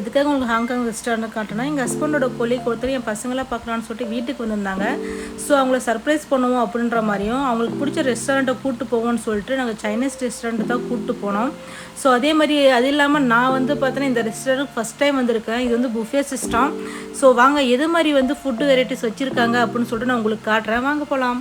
எதுக்காக உங்களுக்கு Hong Kong restaurant காட்டினா எங்கள் ஹஸ்பண்டோட கொலிக் ஒருத்தர் என் பசங்களாக பார்க்கலான்னு சொல்லிட்டு வீட்டுக்கு வந்திருந்தாங்க. ஸோ அவங்கள சர்ப்ரைஸ் பண்ணுவோம் அப்படின்ற மாதிரியும் அவங்களுக்கு பிடிச்ச ரெஸ்டாரண்ட்டை கூப்பிட்டு போவோம்னு சொல்லிட்டு நாங்கள் சைனீஸ் ரெஸ்டாரண்ட்டு தான் கூப்பிட்டு போனோம். ஸோ அதே மாதிரி அது இல்லாமல் நான் வந்து பார்த்தீங்கன்னா இந்த ரெஸ்டாரண்ட் ஃபஸ்ட் டைம் வந்திருக்கேன். இது வந்து புஃபே சிஸ்டம் ஸோ வாங்க எது மாதிரி வந்து ஃபுட்டு வெரைட்டிஸ் வச்சுருக்காங்க அப்படின்னு சொல்லிட்டு நான் உங்களுக்கு காட்டுறேன். வாங்க போகலாம்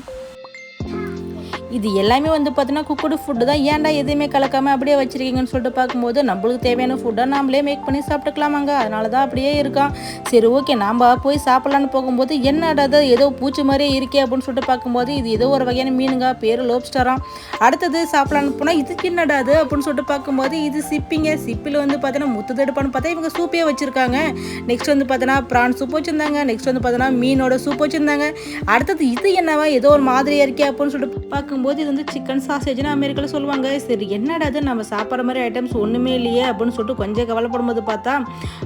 இது எல்லாமே வந்து பார்த்தீங்கன்னா குக்குடு ஃபுட்டு தான். ஏன்டா எதுவுமே கலக்காமல் அப்படியே வச்சுருக்கீங்கன்னு சொல்லிட்டு பார்க்கும்போது நம்மளுக்கு தேவையான ஃபுட்டை நாமளே மேக் பண்ணி சாப்பிட்டுக்கலாமாங்க. அதனால தான் அப்படியே இருக்கான். சரி ஓகே நாம் போய் சாப்பிட்லான்னு போகும்போது என்னடா இது ஏதோ பூச்சி மாதிரியே இருக்கே அப்படின்னு சொல்லிட்டு பார்க்கும்போது இது ஏதோ ஒரு வகையான மீனுங்க. பேர் லோப்ஸ்டராம் அடுத்தது சாப்பிட்லான்னு போனால் இதுக்கு என்னடா அது அப்படின்னு சொல்லிட்டு பார்க்கும்போது இது சிப்பிங்க. சிப்பில் வந்து பார்த்தீங்கன்னா முத்து தடுப்பான்னு பார்த்தா இவங்க சூப்பே வச்சுருக்காங்க. நெக்ஸ்ட் வந்து பார்த்தீங்கன்னா ப்ரான் சூப் வச்சுருந்தாங்க. நெக்ஸ்ட் வந்து பார்த்தீங்கன்னா மீனோட சூப் வச்சுருந்தாங்க. அடுத்தது இது என்னவா? ஏதோ ஒரு மாதிரியாக இருக்கே அப்படின்னு சொல்லிட்டு பார்க்கும்போது இது வந்து சிக்கன் சாசேஜ்னு அமெரிக்காவில் சொல்லுவாங்க. சரி என்னடா அது நம்ம சாப்பிட்ற மாதிரி ஐட்டம்ஸ் ஒன்றுமே இல்லையே அப்படின்னு சொல்லிட்டு கொஞ்சம் கவலைப்படும் போது பார்த்தா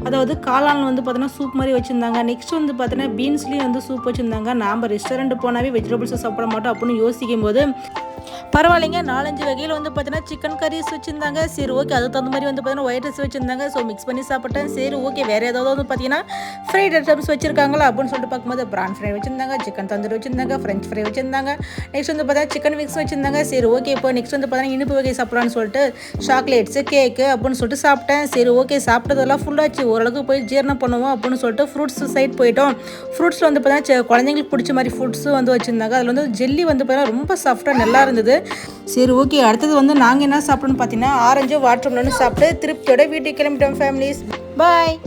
அதாவது காளான் வந்து பார்த்தீங்கன்னா சூப் மாதிரி வச்சுருந்தாங்க. நெக்ஸ்ட் வந்து பார்த்தீங்கன்னா பீன்ஸ்லேயும் வந்து சூப் வச்சுருந்தாங்க. நாம் ரெஸ்டாரண்ட் போனாவே வெஜிடபிள்ஸ் சாப்பிட மாட்டோம் அப்படின்னு யோசிக்கும் போது பரவாயில்லைங்க நாலஞ்சு வகையில் வந்து பார்த்தீங்கன்னா சிக்கன் கரீஸ் வச்சுருந்தாங்க. சரி ஓகே அதுக்கு தகுந்த மாதிரி வந்து பார்த்தீங்கன்னா ஒயிட் ரைஸ் வச்சுருந்தாங்க. ஸோ மிக்ஸ் பண்ணி சாப்பிட்டேன். சரி ஓகே வேறு ஏதாவது வந்து பார்த்தீங்கன்னா ஃப்ரைட் ஐட்டம்ஸ் வச்சிருக்காங்களா அப்படின்னு சொல்லிட்டு பார்க்கும்போது ப்ரான் ஃப்ரை வச்சுருந்தாங்க சிக்கன் தந்தூரி வச்சுருந்தாங்க ஃப்ரெஞ்ச் ஃப்ரை வச்சுருந்தாங்க. நெக்ஸ்ட் வந்து பார்த்தா சிக்கன் மிக்ஸ் வச்சுருந்தாங்க. சரி ஓகே இப்போ நெக்ஸ்ட் வந்து பார்த்தா இனிப்பு வகை சாப்பிட்லான்னு சொல்லிட்டு சாக்லேட்ஸு கேக்கு அப்படின்னு சொல்லிட்டு சாப்பிட்டேன். சரி ஓகே சாப்பிட்டதெல்லாம் ஃபுல்லாச்சு ஓரளவுக்கு போய் ஜீரணம் பண்ணுவோம் அப்படின்னு சொல்லிட்டு ஃப்ரூட்ஸ் சைட் போயிட்டோம். ஃப்ரூட்ஸில் வந்து பார்த்தீங்கன்னா குழந்தைங்களுக்கு பிடிச்ச மாதிரி ஃப்ரூட்ஸும் வந்து வச்சுருந்தாங்க. அதில் வந்து ஜெல்லி வந்து பார்த்தீங்கன்னா ரொம்ப சாஃப்டாக நல்லா இருந்தது. சரி ஓகே அடுத்தது வந்து நாங்கள் என்ன சாப்பிட்டோம்னு பார்த்தீங்கன்னா ஆரஞ்சு வாட்டர்மெலனும் சாப்பிட்டு திருப்தியோட வீட்டுக்கு கிளம்பிட்டோம் ஃபேமிலிஸ் பாய்